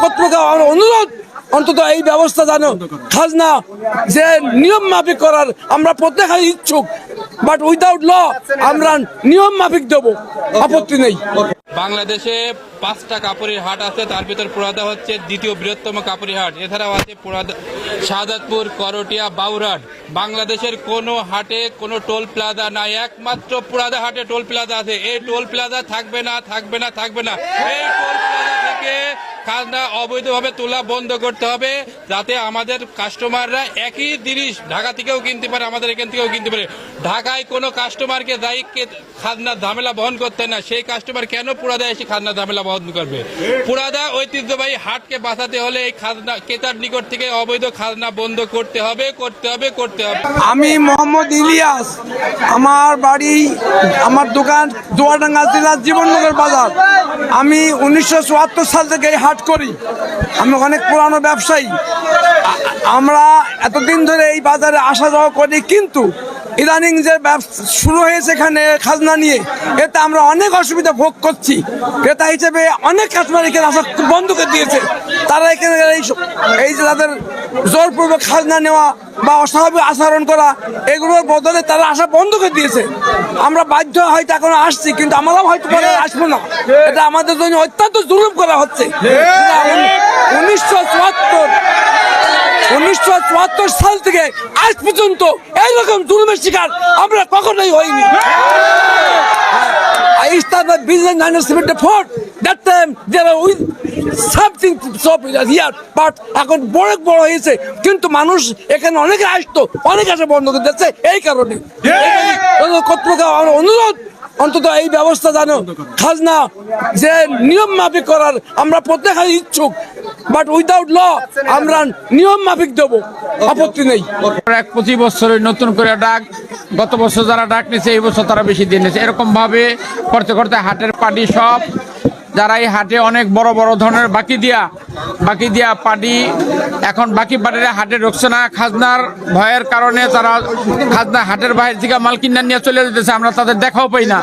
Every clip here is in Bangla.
কর্তৃপক্ষ আমার অনুরোধ, অন্তত এই ব্যবস্থা জানো খাজনা, যে নিয়ম মাফিক করার আমরা প্রত্যেকেই ইচ্ছুক বাট উইদাউট ল আমরা নিয়ম মাফিক দেবো, আপত্তি নেই। বাংলাদেশে পাঁচটা কাপড়ের হাট আছে, তার ভিতর পুরাদা হচ্ছে দ্বিতীয় বৃহত্তম কাপড়ের হাট। এছাড়াও আছে পুরাদা শাহাদাতপুর করটিয়া, বাউরহাট। বাংলাদেশের কোনো হাটে কোনো টোল প্লাজা নাই, একমাত্র পুরাদা হাটে টোল প্লাজা আছে। এই টোল প্লাজা থাকবে না থাকবে না থাকবে না। এই টোল প্লাজা থেকে খাজনা অবৈধভাবে তোলা বন্ধ করতে হবে, যাতে আমাদের কাস্টমাররা একই জিনিস ঢাকা থেকেও কিনতে পারে, আমাদের এখান থেকেও কিনতে পারে। ঢাকায় কোনো কাস্টমারকে দায়িত্বে খাজনা ঝামেলা বহন করতে না, সেই কাস্টমার কেন পুরাদা এসে খাজনা ঝামেলা বহন করবে? পুরাদা ঐতিহ্যবাহী হাটকে বাঁচাতে হলে এই খাজনা, ক্রেতার নিকট থেকে অবৈধ খাজনা বন্ধ করতে হবে করতে হবে করতে হবে। আমি মোহাম্মদ ইলিয়াস, আমার বাড়ি, আমার দোকান দোয়াডাঙ্গা জেলার জীবননগর বাজার। আমি উনিশশো চুয়াত্তর সাল থেকে এই হাট করি। আমি অনেক পুরানো ব্যবসায়ী। আমরা এতদিন ধরে এই বাজারে আসা যাওয়া করি, কিন্তু ইদানিং যে শুরু হয়েছে এখানে খাজনা নিয়ে, এতে আমরা অনেক অসুবিধা ভোগ করছি। ক্রেতা হিসেবে অনেক কাস্টমার এখানে আসা বন্ধ করে দিয়েছে। তারা এখানে এই যে তাদের জোরপূর্বক খাজনা নেওয়া বা অস্বাভাবিক আচরণ করা, এগুলোর বদলে তারা আসা বন্ধ করে দিয়েছে। আমরা বাধ্য হয়তো এখন আসছি, কিন্তু আমরাও হয়তো পরে আসব না। এটা আমাদের জন্য অত্যন্ত জুলুম করা হচ্ছে। উনিশশো চুয়াত্তর, উনিশশো সাল থেকে আজ পর্যন্ত এইরকম জুলুমের শিকার আমরা কখনোই হইনি। Business in 1974. That time there was something to stop here, but এখন বড় বড় হয়েছে। কিন্তু মানুষ এখানে অনেকে আসতো অনেক আসা বন্ধ করে দিচ্ছে এই কারণে। কর্তৃপক্ষ আমার অনুরোধ অন্তত এই ব্যবস্থা জানো খাজনা যে নিয়ম মাফিক করার আমরা প্রত্যেক ইচ্ছুক বাট উইদাউট ল আমরা নিয়ম মাফিক দেবো, আপত্তি নেই। এক পঁচিশ বছরের নতুন করে ডাক, গত বছর যারা ডাক নিয়েছে এই বছর তারা বেশি দিন নিয়েছে এরকম ভাবে করতে করতে হাটের পাটি সব যারা এই হাটে অনেক বড় বড় ধরনের বাকি দিয়া বাকি দিয়া পার্টি এখন বাকি পার্টিরা হাটে ঢুকছে না। খাজনার ভয়ের কারণে তারা খাজনা হাটের বাইরে থেকে মাল কিনা নিয়ে চলে যেতেছে, আমরা তাদের দেখাও পাই না।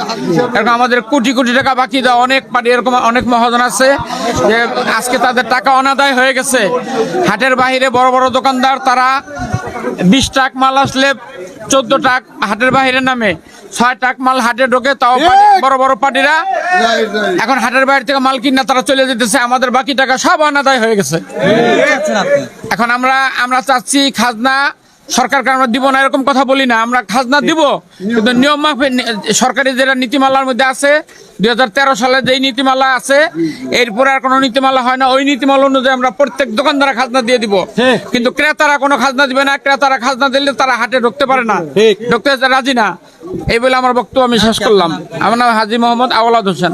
এরকম আমাদের কোটি কোটি টাকা বাকি দেওয়া, অনেক পার্টি এরকম অনেক মহাজন আছে যে আজকে তাদের টাকা অনাদায় হয়ে গেছে। হাটের বাইরে বড় বড় দোকানদার, তারা বিশ টাক মাল আসলে চোদ্দ টাক হাটের বাইরে নামে। ছয় টাক মাল হাটে ঢোকে তাও বড় বড় পার্টিরা। এখন হাটের বাইরে থেকে মাল কিনা তারা চলে যেতেছে আমাদের বাকি টাকা সব অনাদায় হয়ে গেছে। এখন আমরা আমরা চাচ্ছি খাজনা সরকারকে আমরা দিব না এরকম কথা বলি না। আমরা খাজনা দিব কিন্তু নিয়ম। মাফিক সরকারি যেটা নীতিমালার মধ্যে আছে দুই হাজার তেরো সালে যেই নীতিমালা আছে এরপরে আর কোনো নীতিমালা হয় না। ওই নীতিমালা অনুযায়ী আমরা প্রত্যেক দোকানদারা খাজনা দিয়ে দিব। কিন্তু ক্রেতারা কোনো খাজনা দিবে না। ক্রেতারা খাজনা দিলে তারা হাটে ঢুকতে পারে না। ঢুকতে রাজি না। এই বলে আমার বক্তব্য আমি শেষ করলাম। আমার নাম হাজি মোহাম্মদ আওয়ালাদ হোসেন।